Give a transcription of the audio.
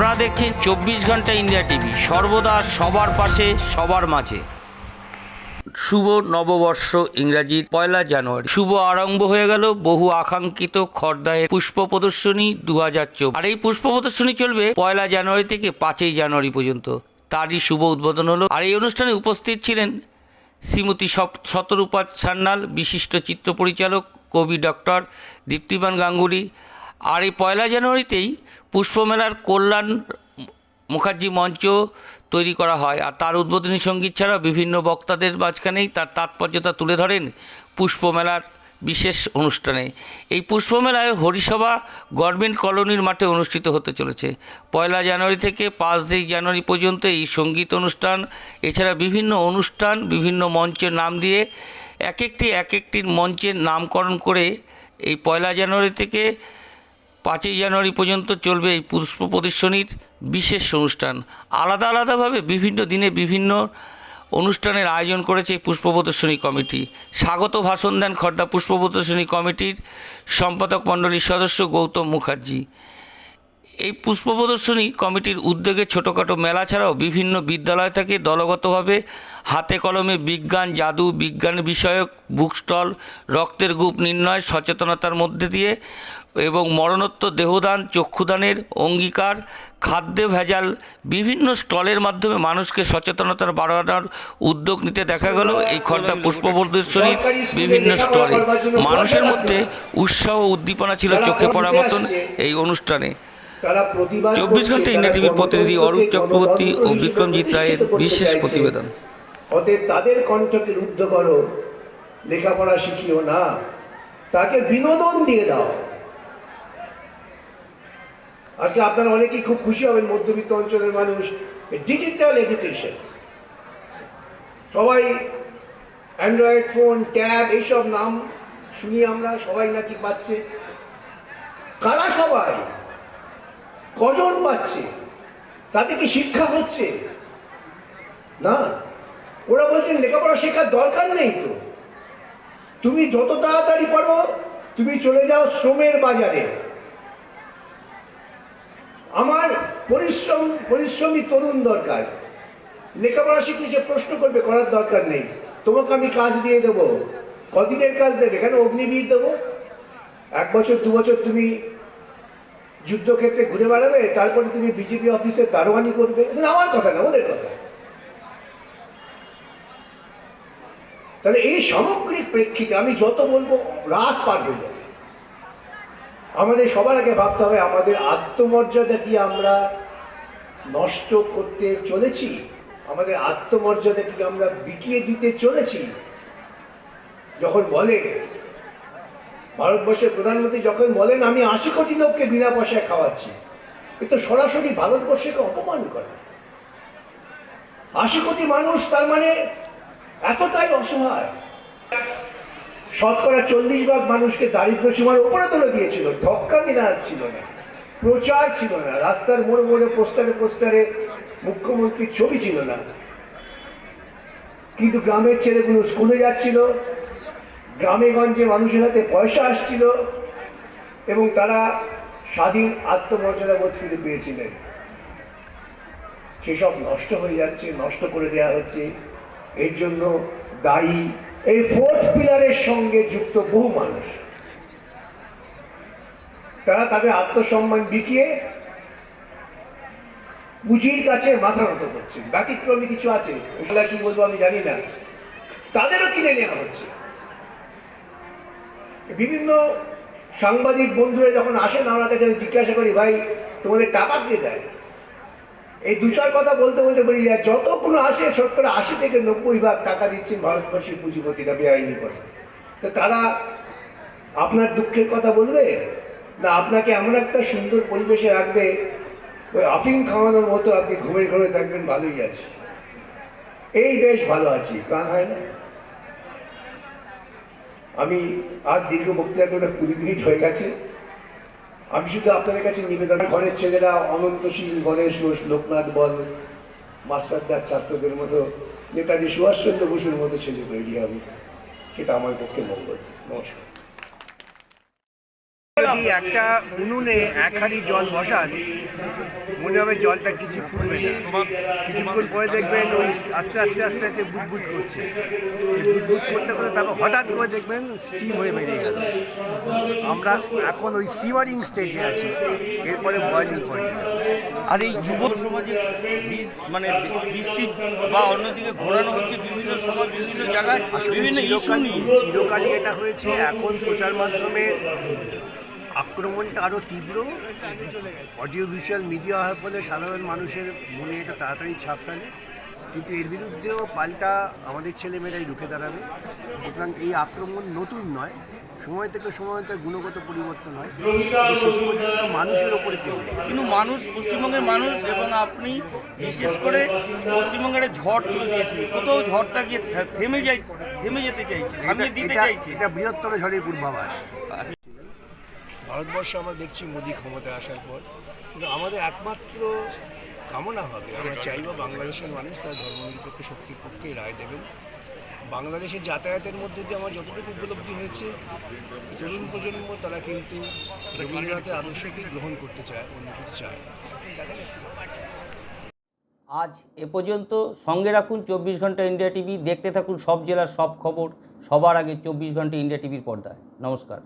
আপনারা দেখছেন চব্বিশ ঘণ্টা ইন্ডিয়া টিভি। সর্বদা সবার পাশে, সবার মাঝে। শুভ নববর্ষ ইংরাজির পয়লা জানুয়ারি। শুভ আরম্ভ হয়ে গেল বহু আকাঙ্ক্ষিত খর্দায়ের পুষ্প প্রদর্শনী দু হাজার আর এই পুষ্প প্রদর্শনী চলবে পয়লা জানুয়ারি থেকে পাঁচই জানুয়ারি পর্যন্ত। তারই শুভ উদ্বোধন হলো। আর এই অনুষ্ঠানে উপস্থিত ছিলেন শ্রীমতী শতরূপা সান্যাল, বিশিষ্ট চিত্র পরিচালক কবি ডক্টর দীপ্তিমান গাঙ্গুলি আর এই পয়লা জানুয়ারিতেই পুষ্পমেলার কল্যাণ মুখার্জি মঞ্চ তৈরি করা হয় আর তার উদ্বোধনী সংগীত ছাড়া বিভিন্ন বক্তাদের মাঝখানেই তার তাৎপর্যতা তুলে ধরেন পুষ্পমেলার বিশেষ অনুষ্ঠানে। এই পুষ্পমেলায় হরিসভা গভর্নমেন্ট কলোনির মাঠে অনুষ্ঠিত হতে চলেছে। পয়লা জানুয়ারি থেকে পাঁচ পাঁচই জানুয়ারি পর্যন্ত এই সংগীত অনুষ্ঠান, এছাড়া বিভিন্ন অনুষ্ঠান, বিভিন্ন মঞ্চের নাম দিয়ে এক একটি এক একটি মঞ্চের নামকরণ করে এই পয়লা জানুয়ারি থেকে পাঁচই জানুয়ারি পর্যন্ত চলবে এই পুষ্প প্রদর্শনীর বিশেষ অনুষ্ঠান। আলাদা আলাদাভাবে বিভিন্ন দিনে বিভিন্ন অনুষ্ঠানের আয়োজন করেছে এই পুষ্প প্রদর্শনী কমিটি। স্বাগত ভাষণ দেন খর্দা পুষ্প প্রদর্শনী কমিটির সম্পাদক মণ্ডলীর সদস্য গৌতম মুখার্জি। এই পুষ্প প্রদর্শনী কমিটির উদ্যোগে ছোটোখাটো মেলা ছাড়াও বিভিন্ন বিদ্যালয় থেকে দলগতভাবে হাতে কলমে বিজ্ঞান জাদু বিজ্ঞান বিষয়ক বুক স্টল রক্তের গ্রুপ নির্ণয় সচেতনতার মধ্যে দিয়ে এবং মরণোত্তর দেহদান চক্ষুদানের অঙ্গীকার খাদ্যে ভেজাল বিভিন্ন স্টলের মাধ্যমে মানুষকে সচেতনতার বাড়ানোর উদ্যোগ নিতে দেখা গেল। এই খর্দা পুষ্প প্রদর্শনীর বিভিন্ন স্টলে। মানুষের মধ্যে উৎসাহ ও উদ্দীপনা ছিল চোখে পড়ার মতন এই অনুষ্ঠানে। চব্বিশ ঘণ্টা ইন্ডিয়া টিভির প্রতিনিধি অরূপ চক্রবর্তী ও বিক্রমজিৎ রায়ের বিশেষ প্রতিবেদন। অতএব তাদের কণ্ঠকে রুদ্ধ করো লেখাপড়া শিখিও না তাকে বিনোদন দিয়ে দাও। আজকে আপনারা অনেকেই খুব খুশি হবেন মধ্যবিত্ত অঞ্চলের মানুষ ডিজিটাল এডুকেশন সবাই অ্যান্ড্রয়েড ফোন ট্যাব এইসব নাম শুনি আমরা সবাই নাকি পাচ্ছে। কারা সবাই? কজন পাচ্ছে। তাতে কি শিক্ষা হচ্ছে? না। ওরা বলছেন, লেখাপড়া শেখার দরকার নেই তো। তুমি যত তাড়াতাড়ি পারো, তুমি চলে যাও শ্রমের বাজারে। আমার পরিশ্রম, পরিশ্রমী তরুণ দরকার। লেখাপড়া শিখলে যে প্রশ্ন করবে, করার দরকার নেই। তোমাকে আমি কাজ দিয়ে দেবো। কদিনের কাজ দেবে? এখানে অগ্নিবীর দেবো? এক বছর, দু বছর তুমি যুদ্ধক্ষেত্রে ঘুরে বেড়াবে, তারপরে তুমি বিজেপি অফিসে দারোয়ানি করবে আমার কথা না, ওদের কথা। তাহলে এই সামগ্রিক প্রেক্ষিতে আমি যত বলব, রাত পার হয়ে যাবে। আমাদের সবার আগে ভাবতে হবে, আমাদের আত্মমর্যাদা কি আমরা নষ্ট করতে চলেছি, আমাদের আত্মমর্যাদা কি আমরা বিকিয়ে দিতে চলেছি। যখন বলে ভারতবর্ষের প্রধানমন্ত্রী যখন বলেন, আমি আশি কোটি লোককে বিনা পয়সায় খাওয়াচ্ছি, এ তো সরাসরি ভারতবর্ষকে অপমান করে। আশি কোটি মানুষ তার মানে এতটাই অসহায়। শতকরা চল্লিশ ভাগ মানুষকে দারিদ্র সীমার উপরে তুলে দিয়েছিল, ধক্কা মিনার ছিল না, প্রচার ছিল না, রাস্তার মোড়ে মোড়ে, পোস্টারে পোস্টারে মুখ্যমন্ত্রীর ছবি ছিল না। কিন্তু গ্রামের ছেলেগুলো স্কুলে যাচ্ছিল গ্রামে গঞ্জে মানুষের হাতে পয়সা আসছিল এবং তারা স্বাধীন আত্মমর্যাদা বোধ ফিরে পেয়েছিলেন। সেসব নষ্ট হয়ে যাচ্ছে, নষ্ট করে দেওয়া হচ্ছে। এর জন্য দায়ী এই ফোর্থ পিলারের সঙ্গে যুক্ত বহু মানুষ। তারা তাদের আত্মসম্মান বিকিয়ে পুঁজির কাছে মাথা নত করছে ব্যতিক্রমী কিছু আছে কি বলব আমি জানি না। তাদেরও কিনে নেওয়া হচ্ছে। বিভিন্ন সাংবাদিক বন্ধুরা যখন আসেন আমার কাছে আমি জিজ্ঞাসা করি, ভাই, তোমাদের টাকা দিয়ে দেয়? এই দু চার কথা বলতে বলতে বলি যে যতগুলো আসে, শতকরা আশি থেকে নব্বই ভাগ টাকা দিচ্ছেন ভারতবর্ষের পুঁজিপতিরা বেআইনি কথা তো তারা আপনার দুঃখের কথা বলবে? না, আপনাকে এমন একটা সুন্দর পরিবেশে রাখবে, ওই আফিং খাওয়ানোর মতো আপনি ঘুমে ঘুরে থাকবেন, ভালোই আছে। এই বেশ ভালো আছি কান হয় না? আমি আর দীর্ঘ বক্তৃতা করে কুড়ি মিনিট হয়ে গেছে। আমি শুধু আপনাদের কাছে নিবেদন, ঘরের ছেলেরা অনন্তশীল গণেশ, ঘোষ, লোকনাথ, বল, মাস্টারদার, ছাত্রদের মতো, নেতাজি সুভাষচন্দ্র বসুর মতো ছেলে তৈরি হবে। সেটা আমার পক্ষে মঙ্গল। নমস্কার। একটা উনুনে এক হাঁড়ি জল বসান মনে হবে জলটা কিছু ফুটবে না। কিছুক্ষণ পরে দেখবেন ওই আস্তে আস্তে আস্তে আস্তে বুদবুদ করছে। বুদবুদ করতে করতে তারপর হঠাৎ করে দেখবেন স্টিম হয়ে বেরিয়ে গেল। আমরা এখন ওই সিমারিং স্টেজে আছি। এরপরে বয়লিং পয়েন্টে আর এই যুব সমাজে মানে দৃষ্টি বা অন্যদিকে ঘোরানো হচ্ছে বিভিন্ন সময় বিভিন্ন জায়গায় বিভিন্ন চিরকালই এটা হয়েছে। এখন প্রচার মাধ্যমের আক্রমণটা আরও তীব্র। অডিও ভিজুয়াল মিডিয়া হওয়ার ফলে সাধারণ মানুষের মনে এটা তাড়াতাড়ি ছাপ ফেলে। কিন্তু এর বিরুদ্ধেও পাল্টা আমাদের ছেলেমেয়েরাই রুখে দাঁড়াবে। সুতরাং এই আক্রমণ নতুন নয়। সময় থেকে সময় তার গুণগত পরিবর্তন হয়। মানুষের ওপরে কেউ কিন্তু মানুষ পশ্চিমবঙ্গের মানুষ এবং আপনি বিশেষ করে পশ্চিমবঙ্গের ঝড় তুলে দিয়েছেন কোথাও ঝড়টা গিয়ে থেমে যাই থেমে যেতে চাইছে থামিয়ে দিতে চাইছে। এটা বৃহত্তর ঝড়ের পূর্বাভাস। ভারতবর্ষে আমরা দেখছি মোদী ক্ষমতায় আসার পর। কিন্তু আমাদের একমাত্র কামনা হবে আমরা চাইব বাংলাদেশের মানুষ তার ধর্মনিরপেক্ষ শক্তির পক্ষে রায় দেবেন। বাংলাদেশের যাতায়াতের মধ্যে দিয়ে আমার যতটুকু উপলব্ধি হয়েছে তরুণ প্রজন্ম তারা কিন্তু রবীন্দ্রনাথের আদর্শকেই গ্রহণ করতে চায় অন্য কিছু চায়। আজ এ পর্যন্ত সঙ্গে রাখুন চব্বিশ ঘণ্টা ইন্ডিয়া টিভি দেখতে থাকুন সব জেলার সব খবর সবার আগে চব্বিশ ঘণ্টা ইন্ডিয়া টিভির পর্দায়। নমস্কার।